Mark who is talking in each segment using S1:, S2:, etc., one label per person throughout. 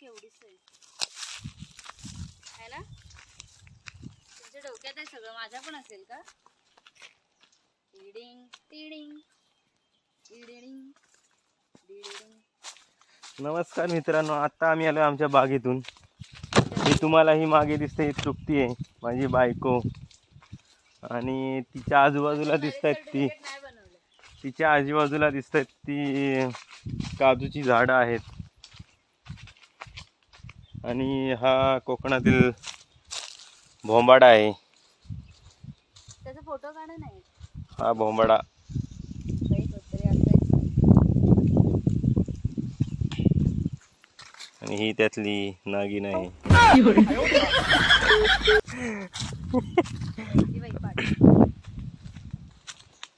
S1: केवढीच आहे ना? तुमच्या डोक्यात आहे सगळं? माझ्या पण असेल का? टिडिडिंग
S2: नमस्कार मित्रांनो आता आम्ही आलो आमच्या बागेतून. ही तुम्हाला ही मागे दिसते ही तृप्ती आहे. माझी बायको. आणि तिच्या आजूबाजूला दिसत आहेत ती. तिच्या आजूबाजूला दिसत आहेत ती काजूची झाडं आहेत. आणि हा कोकणातील भोंबाडा आहे.
S1: त्याचा फोटो काढा नाही
S2: हा भोंबाडा. आणि ही त्यातली नागिन आहे.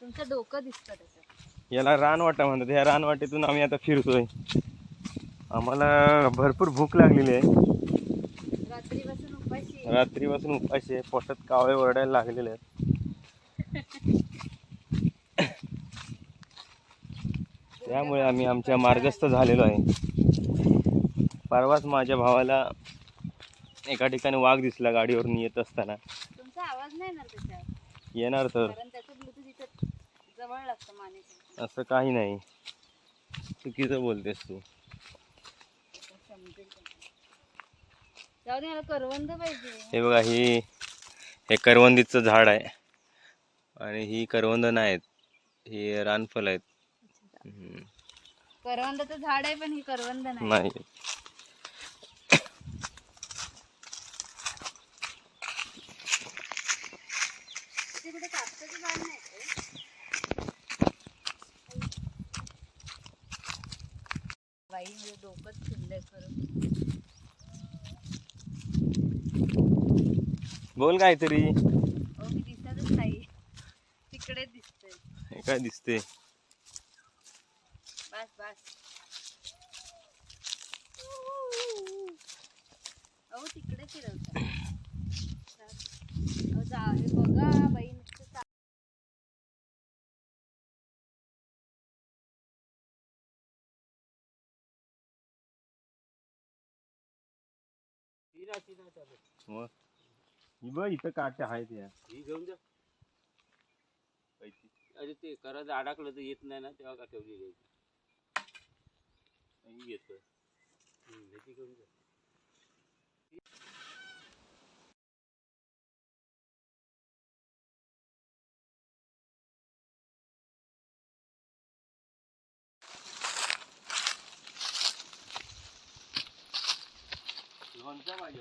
S1: तुमचं डोकं दिसतं त्याचं
S2: याला रानवाटा म्हणतात. ह्या रानवाटेतून आम्ही आता फिरतोय. आम्हाला भरपूर भूक लागलेली आहे.
S1: रात्रीपासून उपाशी आहे.
S2: पोटात कावळे ओरडायला लागलेले आहेत. त्यामुळे आम्ही आमच्या मार्गस्थ झालेलो आहे. परवाच माझ्या भावाला एका ठिकाणी वाघ दिसला गाडीवरून येत असताना. येणार तर. असं काही नाही. चुकीचं बोलतेस तू?
S1: जाऊ दे मला करवंद पाहिजे.
S2: हे बघा ही हे करवंदीचं झाड आहे. आणि ही करवंद नाहीत ही रानफल आहेत.
S1: करवंदाचं झाड आहे पण ही करवंद नाही.
S2: नाही
S1: ते कुठे कापसाचं झाड नाही का? बाई म्हणजे डोकंच फिरलंय खरं.
S2: बोल काहीतरी.
S1: अहो मी दिसतच नाही. तिकडे दिसतंय.
S2: हे काय दिसते
S1: बस बस अहो तिकडे फिरवतात अहो जा हे बघा बाई नुसतं चा-
S2: मग? ही बघ इथं काट्या आहेत या.
S3: ही घेऊन जा. अरे ते करत अडकलं तर येत नाही ना तेव्हा का ठेवली घ्यायची ही घेतोय हम्म, ह्याची घेऊन जा.
S2: 이건짱아 이.